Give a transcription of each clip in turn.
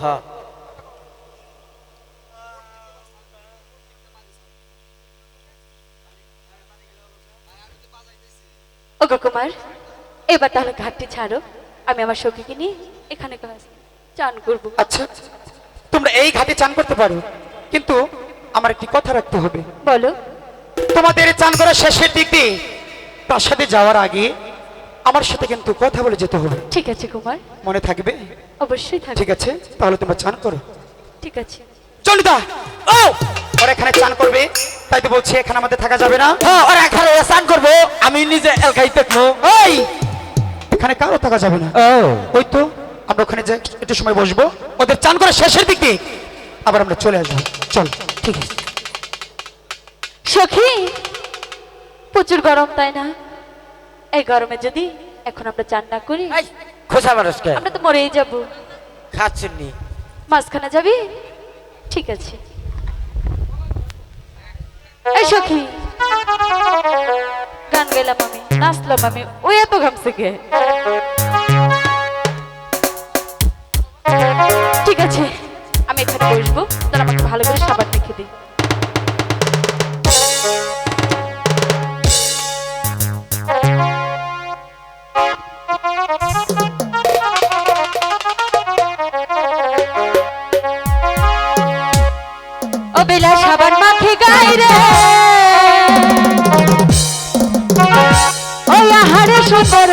হ্যাঁ ওগো কুমার এবার তাহলে ঘাটটি ছাড়ো। আমি আমার সখীকে নিয়ে এখানে চান করব। আচ্ছা তোমরা এই ঘাটে চান করতে পারো কিন্তু আমার একটি কথা রাখতে হবে। বলো। তোমাদের চান করা শেষের দিক দিয়ে প্রাসাদে যাওয়ার আগে আমার সাথে কিন্তু কথা বলে যেতে হবে। ঠিক আছে কুমার। মনে থাকবে? অবশ্যই থাকবে। ঠিক আছে তাহলে তোমরা চান করো। ঠিক আছে। ও! ওরা এখানে চান করবে তাই তো বলছি এখানে আমাদের থাকা যাবে না। হ্যাঁ ওরা এখানে স্নান করব। আমি নিজে এলকাই দেখব। এই! এখানে কারও থাকা যাবে না। ওই তো আমরা ওখানে যাই একটু সময় বসবো। ওদের চান করা শেষের দিকে। আবার আমরা চলে আসব। চল ঠিক আছে। সখী প্রচুর গরম তাই না? এই গরমে যদি এখন আমরা চান না করি খোসা মানুষকে। আমরা তো মরেই যাব। খাচ্ছেন নি মাঝখানে যাবি? ঠিক আছে। এই সখী গান গেলাম আমি নাচলাম আমি ওই এত ঘামছে কে? ঠিক আছে আমি এখানে বসবো। বেলা সাবান মাখে গায় রে। ও আহারে সুন্দর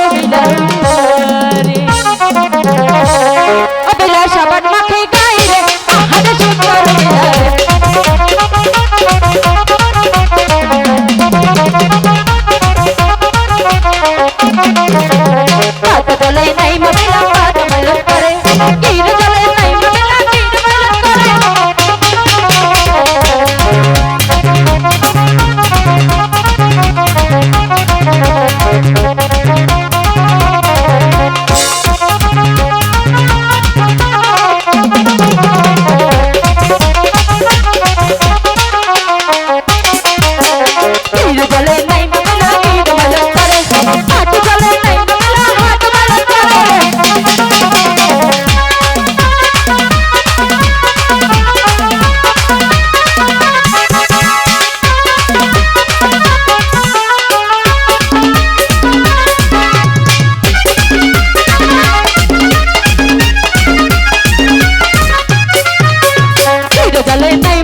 বেলা সাবান মাখে গায় রে সুন্দর ಬದಲೆ ನೈ